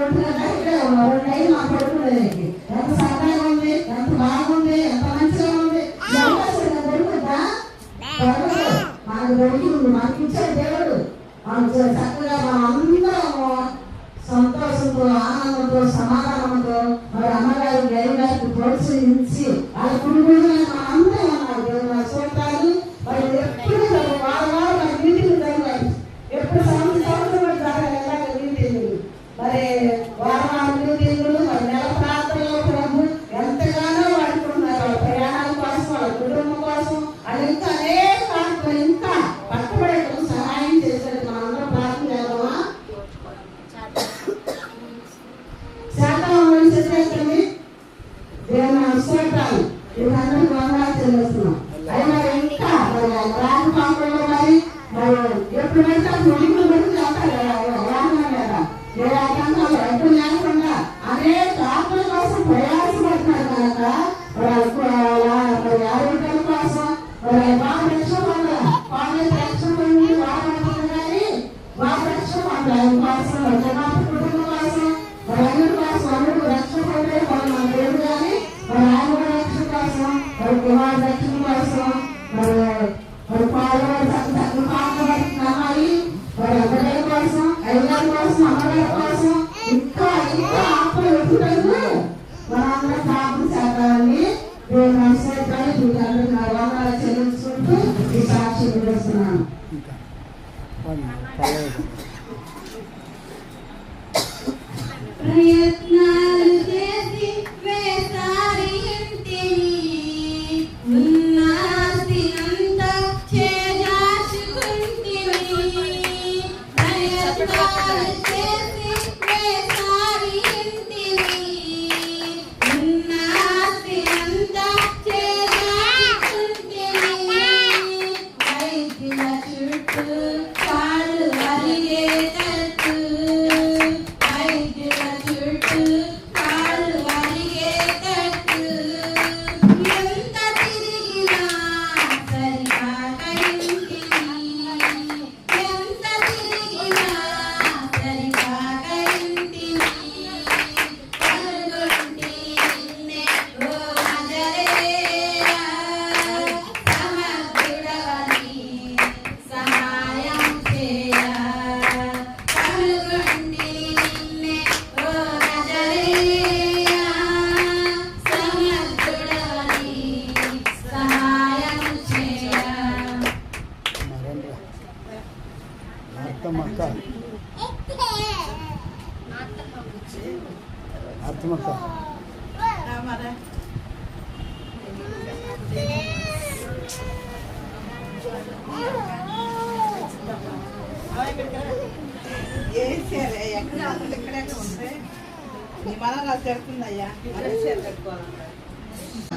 ஒரு டைம் நான் கொடுக்கணும் 사랑의 방 Hasta luego.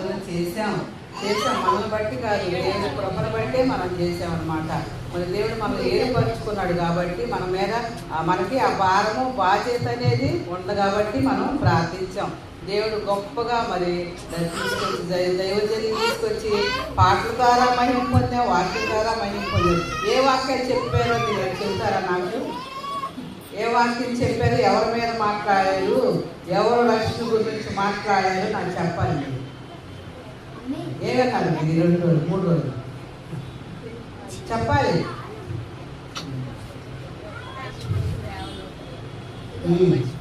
ప్రార్థన చేశాం. చేసాం మనల్ని బట్టి కాదు. దేవుని కృపను బట్టే మనం చేసామన్నమాట మన దేవుడు మనల్ని ఏర్పరచుకున్నాడు కాబట్టి మన మీద మనకి ఆ భారము బాధ్యత అనేది ఉంది కాబట్టి మనం ప్రార్థించాం. దేవుడు గొప్పగా మరి తీసుకొచ్చి దైవజని తీసుకొచ్చి పాటల ద్వారా మహిం పొందాం వాక్యం ద్వారా మహిం పొందాం. ఏ వాక్యాలు చెప్పారో మీరు చెప్తారా నాకు? ఏ వాక్యం చెప్పారు ఎవరి మీద మాట్లాడారు? ఎవరు లక్ష్మి గురించి మాట్లాడారు నాకు చెప్పాలి ఏమే కాదు ఇది రెండు రోజులు మూడు రోజులు. చెప్పాలి. Mm.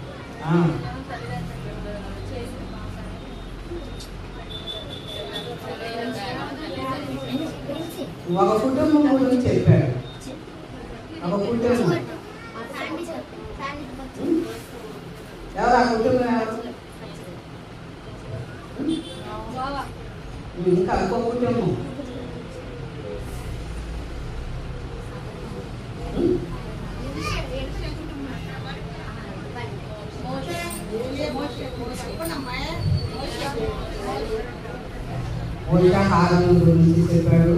పోషకాహారం గురించి చెప్పాడు.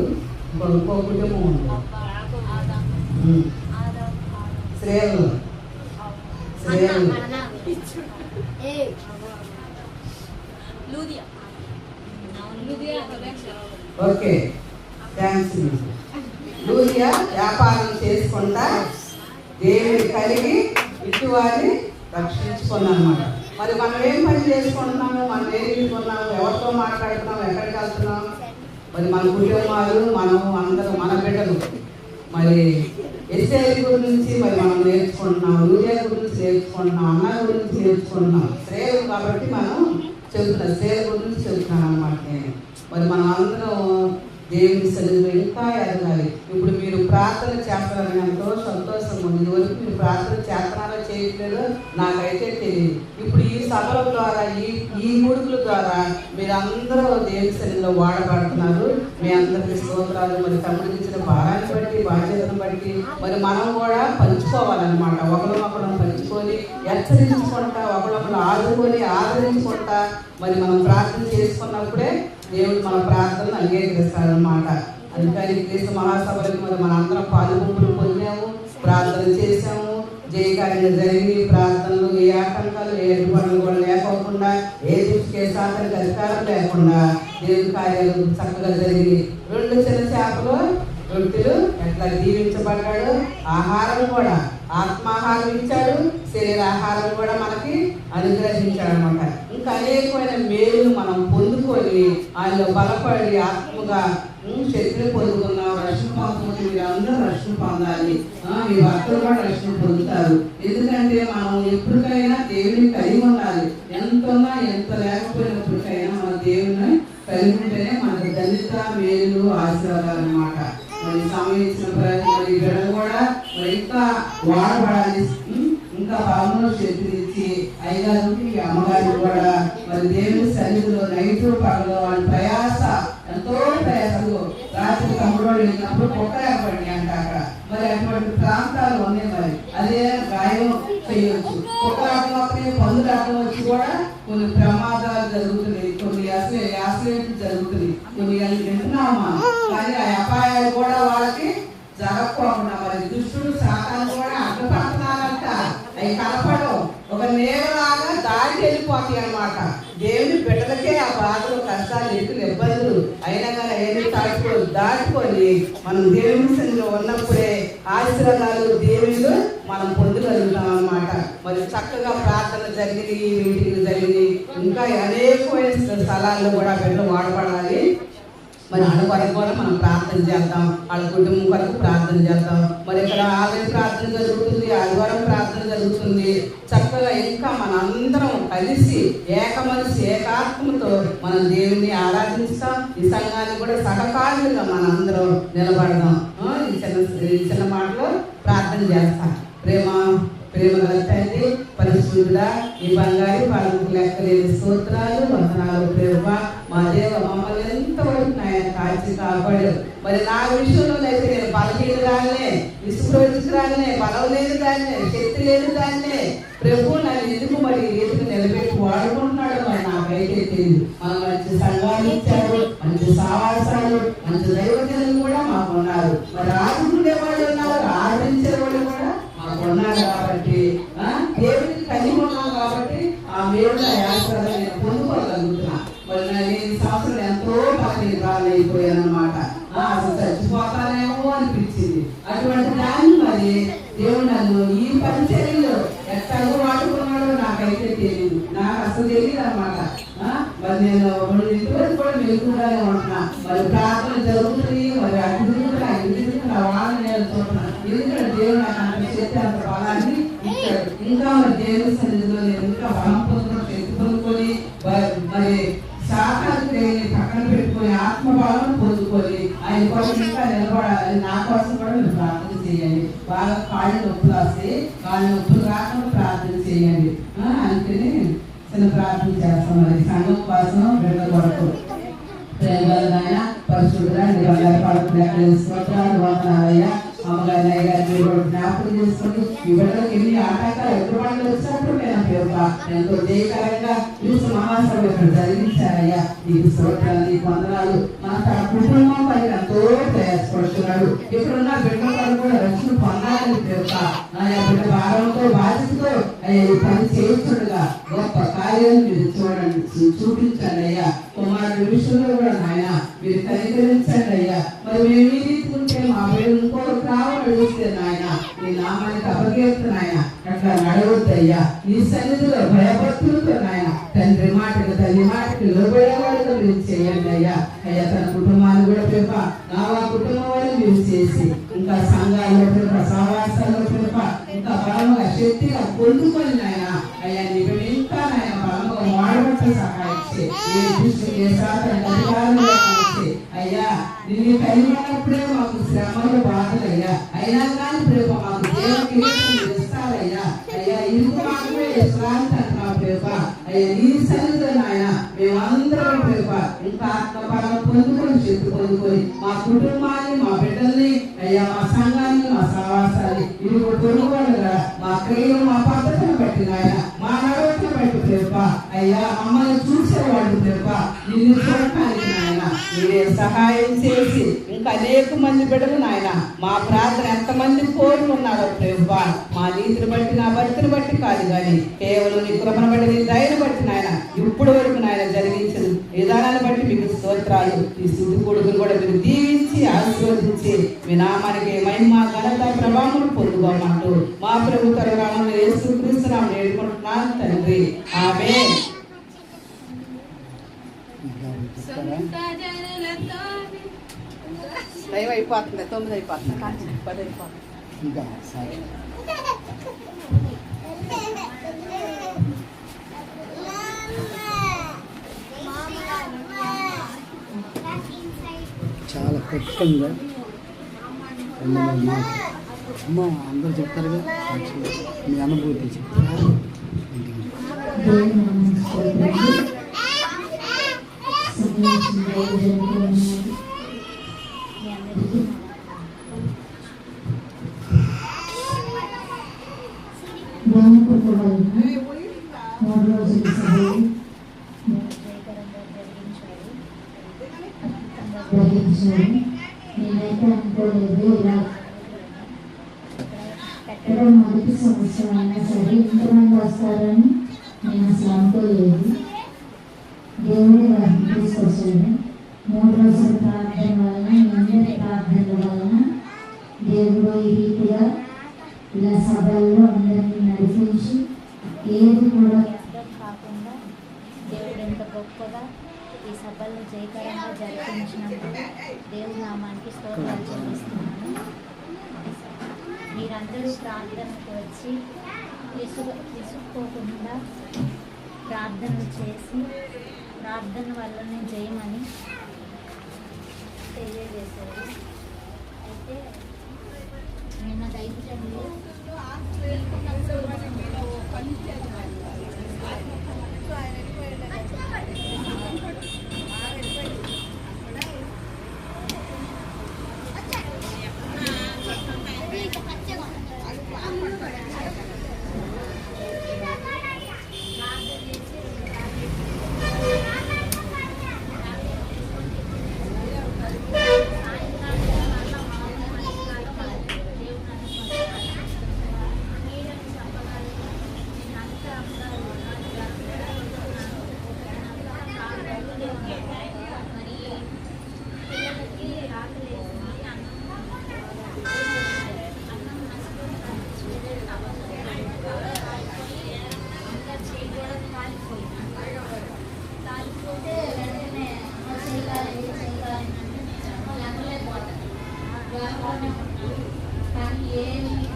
ఇంకో ఇంకో కుటుంబం రక్షించుకున్నాం అనమాట మరి మనం ఏం పని చేసుకుంటున్నాము? మనం ఏం తీసుకున్నాము ఎవరితో మాట్లాడుతున్నాము? ఎక్కడికి వెళ్తున్నాము? మరి మన కుటుంబాలు మనం అందరం మన బిడ్డలు. మరి ఎస్ఐ గురించి మరి మనం నేర్చుకుంటున్నాం యూరియా గురించి నేర్చుకుంటున్నాం అన్నయ్య గురించి నేర్చుకుంటున్నాం సేవ్ కాబట్టి మనం చెబుతున్నాం సేవ గురించి చెబుతున్నాను అనమాట నేను. మరి మనం అందరం దేవుని సన్నిధిలో ఇంకా ఎదగాలి. ఇప్పుడు ప్రార్థన చేస్తారని ఎంతో సంతోషం ఉంది. వరకు మీరు ప్రార్థన చేస్తున్నారో చేయట్లేదో నాకైతే తెలియదు. ఇప్పుడు ఈ సభల ద్వారా ఈ ఈ ముడుకుల ద్వారా మీరు అందరూ దేవుని శరీరంలో వాడబడుతున్నారు. మీ అందరికీ స్తోత్రాలు. మరి సంబంధించిన భారాన్ని బట్టి బాధ్యతను బట్టి మరి మనం కూడా పంచుకోవాలన్నమాట. ఒకరినొకరం పంచుకొని హెచ్చరించుకుంటా ఒకరినొకరు ఆదుకొని ఆదరించుకుంటా మరి మనం ప్రార్థన చేసుకున్నప్పుడే దేవుడు మన ప్రార్థనను అంగీకరిస్తారనమాట అందుకని క్రీస్తు మహాసభలకు మరి మన అందరం పాలుగుంపులు పొందాము ప్రార్థన చేశాము. జయకార్యం జరిగి ప్రార్థనలు ఏ ఆటంకాలు ఏ అడ్డుపడలు కూడా లేకోకుండా ఏ దృష్టికి సాధనకి అధికారం లేకుండా దేవుని కార్యాలు చక్కగా జరిగి రెండు చిన్న చేపలు రొట్టెలు ఎట్లా దీవించబడ్డాడు ఆహారం కూడా ఆత్మాహారం ఇచ్చాడు శరీరాహారం కూడా మనకి అనుగ్రహించాడు అనమాట ఇంకా అనేకమైన మేలు మనం పొందుకొని ఆయనలో బలపడి ఆత్మగా శక్తిని పొందుకున్నావు రక్షణ పొందుకుంటే మీరు అందరూ రక్షణ పొందాలి. మీ భక్తులు కూడా రక్షణ పొందుతారు. ఎందుకంటే మనం ఎప్పటికైనా దేవుని కలిగి ఉండాలి. ఎంత ఉన్నా ఎంత లేకపోయినప్పటికైనా మన దేవుని కలిగి ఉంటేనే మనకు దళిత మేలు ఆశీర్వాదాలు అనమాట మరి సంబంధించిన ప్రతి మరి బిడ్డ కూడా మరి ఇంకా వాడబడాలి. ఇంకా బలమును శక్తిని ఇచ్చి అయ్యగారికి అమ్మగారికి కూడా మరి దేవుని సన్నిధిలో నైట్ పగలు వాళ్ళ ప్రయాస ఎంతో ప్రయాసలు రాత్రి తమ్ముడు వెళ్ళినప్పుడు కుక్కలేకపోయింది అంట అక్కడ మరి అటువంటి ప్రాంతాలు ఉన్నాయి మరి. అదే గాయం చేయొచ్చు. కుక్కలాటం వస్తే పందులాటం వచ్చి కూడా కొన్ని ప్రమాదాలు జరుగుతున్నాయి. కొన్ని అసలు యాక్సిడెంట్లు జరుగుతున్నాయి. కొన్ని వింటున్నామా కానీ ఆ అపాయాలు కూడా వాళ్ళకి జరగకుండా మరి దుష్టుడు శాతాలు కూడా అడ్డుపడుతున్నారంట అవి కనపడవు. ఒక నేలలాగా దారి వెళ్ళిపోతాయి అనమాట దేవుని బిడ్డలకే ఆ బాధలు కష్టాలు ఎదురు ఇబ్బంది కానీ దాటుకొని మనం దేవుని సన్నిధిలో ఉన్నప్పుడే ఆశీర్వాదాలు దేవుళ్ళు మనం పొందగలుగుతాం అన్నమాట మరి చక్కగా ప్రార్థన జరిగింది మీటింగ్ జరిగింది. ఇంకా అనేకమైన స్థలాల్లో కూడా బిడ్డలు వాడపడాలి మరి వాళ్ళ కొరకు కూడా మనం ప్రార్థన చేద్దాం. వాళ్ళ కుటుంబం కొరకు ప్రార్థన చేద్దాం. మరి ఇక్కడ ఆలయం ప్రార్థన జరుగుతుంది ఆదివారం ప్రార్థన జరుగుతుంది. చక్కగా ఇంకా మన అందరం కలిసి ఏక మనసు ఏకాత్మతో మనం దేవుణ్ణి ఆరాధిస్తాం. ఈ సంఘాన్ని కూడా సహకారులుగా మనందరం నిలబడదాం. ఈ చిన్న ఈ చిన్న మాటలో ప్రార్థన చేస్తాం. ప్రేమ ప్రేమ తండ్రి పరిశుద్ధుడా ఈ బంగారు వాళ్ళకు లెక్కలేని స్తోత్రాలు వందనాలు ప్రేమ. మా దేవ మమ్మల్ని ఎంతవరకు నాయన కాల్చి కాపాడు మరి నా విషయంలో అయితే నేను బలహీనరాలనే విసుగురాలనే బలం లేని దాన్నే శక్తి లేని దాన్నే. ప్రభు నన్ను ఎందుకు మరి ఎందుకు నిలబెట్టి వాడుకుంటున్నాడు మరి నాకైతే తెలియదు మనం మంచి సంఘాలు ఇచ్చాడు మంచి సావాసాలు మంచి దైవజనులు కూడా మాకు ఉన్నారు మరి ఆదుకునే వాళ్ళు ఉన్నారు ఆదరించే వాళ్ళు కూడా మాకు ఉన్నారు కాబట్టి ఆ, దేవుడికి కలిగి ఉన్నాం కాబట్టి ఆ మేలు యాత్రలో నేను పొందుకోగలుగుతున్నా మరి నేను ఈ సంవత్సరం ఎంతో అయిపోయాను అనమాట అసలు చచ్చిపోతానేమో అనిపించింది అటువంటి దాన్ని మరి దేవుడు నన్ను ఈ పరిచర్యలో ఎట్లాగో వాడుకున్నాడో నాకైతే తెలియదు నాకు అసలు తెలియదు అనమాట మరి నేను రెండు ఇంటి వరకు కూడా మెలుగుగానే ఉంటున్నా మరి ప్రార్థన జరుగుతుంది మరి అటు తిరుగుతున్నా ఇటు తిరుగుతున్నా వాళ్ళని నేను చూస్తున్నా ఎందుకంటే దేవుడు నాకు అంత శక్తి అంత బలాన్ని ఇచ్చాడు ఇంకా మరి దేవుని సన్నిధిలో నేను ఇంకా బలం పొందుకొని శక్తి పొందుకొని మరి- మరి శాఖలు లేని పక్కన పెట్టుకొని ఆత్మ బలం పొందుకొని ఆయన కోసం ఇంకా నిలబడాలి నా కోసం కూడా మీరు ప్రార్థన చేయండి బాగా కాళ్ళు నొప్పులు వస్తే కాళ్ళు నొప్పులు రాకుండా ప్రార్థన చేయండి ఆ, అందుకని చిన్న ప్రార్థన చేస్తాం మరి సంఘం కోసం బిడ్డ కొరకు ప్రేమలైన పరిశుద్ధుడా నీ బంగారు పడుకునే స్తోత్రాలు వందనాలయ్యా అమ్మగారి అయ్యగారి మీరు జ్ఞాపకం ఈ బిడ్డలకు ఎన్ని ఆటంకాలు వచ్చినప్పుడు నేను ఎంతో జయకరంగా క్రీస్తు మహాసభ ఇక్కడ జరిగించారయ్యా నీకు స్తోత్రాలు నీకు వందనాలు నా తన కుటుంబం పైన ఎంతో ప్రయాసపడుతున్నాడు ఇక్కడున్న బిడ్డ కూడా రక్షణ పొందాలని పేరుక నా యొక్క బిడ్డ భారంతో బాధ్యతతో పని చేస్తుండగా గొప్ప కార్యం మీరు చూడండి చూపించండి అయ్యా. కుమారుడు విషయంలో కూడా నాయన మీరు కనికరించండి అయ్యా. మరి మేము ఈ రీతి ఉంటే మా పేరు ఇంకొకరు రావాలని చూస్తే నాయన నీ నామానికి అపకీర్తన అట్లా నడవద్దయ్యా నీ సన్నిధిలో భయభక్తులతో నాయన తండ్రి మాటకు తల్లి మాటకు లోబడేవాడుగా మీరు చేయండి అయ్యా. అయ్యా తన కుటుంబాన్ని కూడా పేప నా కుటుంబం వాళ్ళు మీరు చేసి ఇంకా సంఘాల్లో పేప సహవాసాలు పొందుకొని నాయన అయ్యా నీకు ఇంకా నాయన బలంగా వాడబట్ట సహాయం చేయి. దృష్టి ఏ సాధన అయ్యా నిన్ను కలిగినప్పుడే మాకు శ్రమలు బాధలు అయ్యా. అయినా కానీ ప్రేమ మాకు దేవుడికి ఇస్తారయ్యా అయ్యా. ఇరుకు మాత్రమే విశ్రాంతి అంటున్నావు ప్రేమ అయ్యా నీ సన్నిధిలో నాయన మేమందరం ప్రేమ ఇంకా ఆత్మపరం పొందుకొని శక్తి పొందుకొని మా కుటుంబాన్ని మా బిడ్డల్ని అయ్యా మా సంఘాన్ని మా సహవాసాన్ని ఇది పొరుగుగా క్రియలు మా పద్ధతిని బట్టి నాయన మా నడవడిని బట్టి తెలుప అయ్యా మమ్మల్ని చూసేవాడు తెలుప నిన్ను చూడటానికి నాయన మీరే సహాయం చేసి ఇంకా అనేక మంది బిడ్డలు నాయన మా ప్రార్థన ఎంతమంది కోరి ఉన్నారో తెలుప మా నీతిని బట్టి నా భక్తిని బట్టి కాదు కానీ కేవలం నీ కృపను బట్టి నీ దయను బట్టి నాయన ఇప్పుడు వరకు నాయన జరిగించిన విధానాన్ని బట్టి మీకు స్తోత్రాలు. ఈ స్థుతి కొడుకును కూడా మీరు దీవించి ఆశీర్వదించి మీ నామానికి మహిమ ఘనత ప్రభావం పొందుకోమంటూ మా ప్రభు తరగాలను యేసుక్రీస్తునామం నేర్చుకుంటున్నాను తండ్రి ఆమె సొంత జనులతో టైం అయిపోతుంది తొమ్మిది అయిపోతుంది పది అయిపోతుంది ఇంకా సరే చాలా కొత్తగా అమ్మ అందరు చెప్తారు కదా మీ అనుభూతి చెప్తారా దేవుని నామమున స్తోత్రములు. సంతోషం దేవుని బ్రహ్మపుత్ర వలన మూడు రోజుల సభలు గ్రహించారు నేనైతే అనుకోలేదు ఇలా ఇక్కడ మొదటి సంవత్సరం అయినా సరే ఇంతమంది వస్తారని నేను అసలు అనుకోలేదు దేవుడే వారిని తీసుకొచ్చాడు. మూడు రోజుల ప్రార్థన వలన మీ అందరి ప్రార్థనల వలన దేవుడు ఈ రీతిగా ఇలా సభల్లో అందరినీ నడిపించి ఏది కూడా కాకుండా దేవుడు ఎంత గొప్పగా ఈ సభలను జయకరంగా జరిపించినందుకు దేవుడు నామానికి స్తోత్రాలు చెల్లిస్తున్నాను. మీరందరూ ప్రార్థనకు వచ్చి విసుగు విసుక్కోకుండా ప్రార్థనలు చేసి ప్రార్థన వల్లనే జయమని తెలియజేశారు. అయితే నిన్న దైవజనులు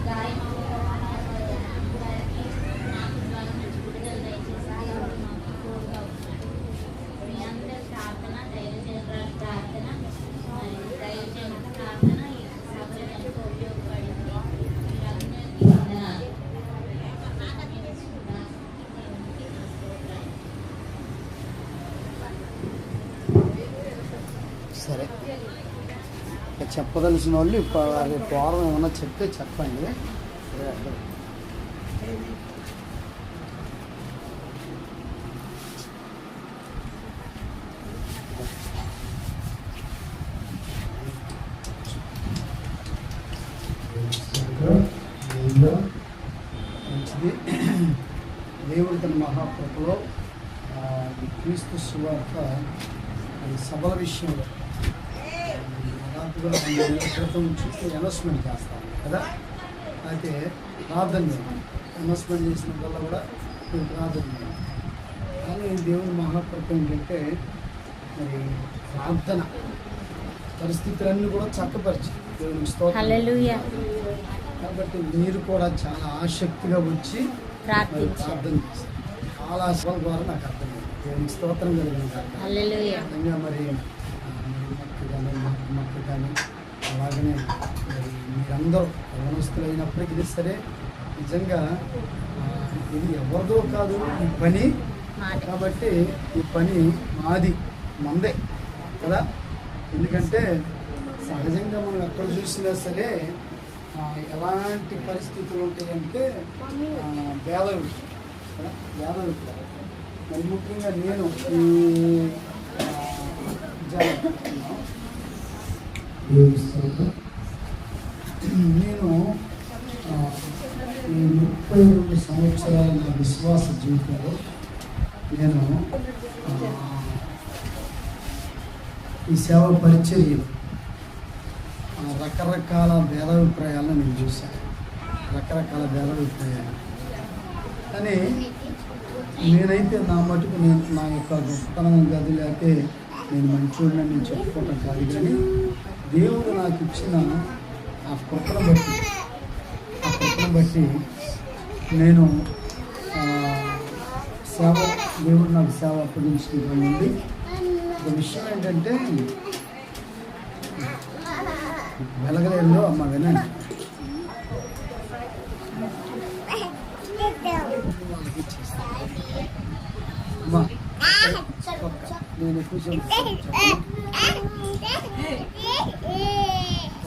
Dai చెప్పదలసిన వాళ్ళు ఇప్పుడు అది పూర్వం ఏమన్నా చెప్తే చెప్పండి. మంచిది. దేవుడి తన మహాప్రభులో క్రీస్తు సువార్త సభల విషయంలో నెలల క్రితం చుట్టూ అనౌన్స్మెంట్ చేస్తాను కదా? అయితే ప్రార్థన చేయండి. అనౌన్స్మెంట్ చేసినప్పుడల్లా కూడా నేను ప్రార్థన. కానీ దేవుని మహాకృప ఏంటంటే మరి ప్రార్థన పరిస్థితులన్నీ కూడా చక్కపరిచి హల్లెలూయా. కాబట్టి మీరు కూడా చాలా ఆసక్తిగా వచ్చి ప్రార్థన చేశారు చాలా ద్వారా నాకు అర్థమైంది. దేవునికి స్తోత్రం కలిగిన మరి మక్క కానీ మక్క మక్క కానీ అలాగనే మరి మీరందరూ యవనస్తులు అయినప్పటికీ సరే నిజంగా ఇది ఎవరిదో కాదు ఈ పని. కాబట్టి ఈ పని మాది మందే కదా? ఎందుకంటే సహజంగా మనం ఎక్కడ చూసినా సరే ఎలాంటి పరిస్థితులు ఉంటాయంటే? భేద విషయం మరి ముఖ్యంగా నేను ఈ ఆ, నేను ఈ ముప్పై రెండు సంవత్సరాల నా విశ్వాస జీవితంలో నేను ఈ సేవ పరిచర్య రకరకాల భేదాభిప్రాయాలను నేను చూశాను. రకరకాల భేదాభిప్రాయాలు. కానీ నేనైతే నా మటుకు నేను నా యొక్క గొప్పతనం కాదు లేకపోతే నేను మంచోడిని నేను చెప్పుకోవటం కాదు కానీ దేవుడు నాకు ఇచ్చిన ఆ కృపను బట్టి ఆ కృపను బట్టి నేను సేవ దేవుడు నాకు సేవ అప్పగించినటువంటి ఒక విషయం ఏంటంటే వెలగలేదు అమ్మ వినండి. వాళ్ళకి నేను కూర్చొని.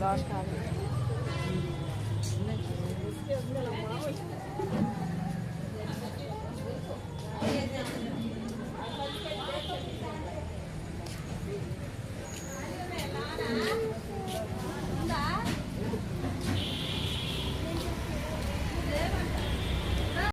లాస్ట్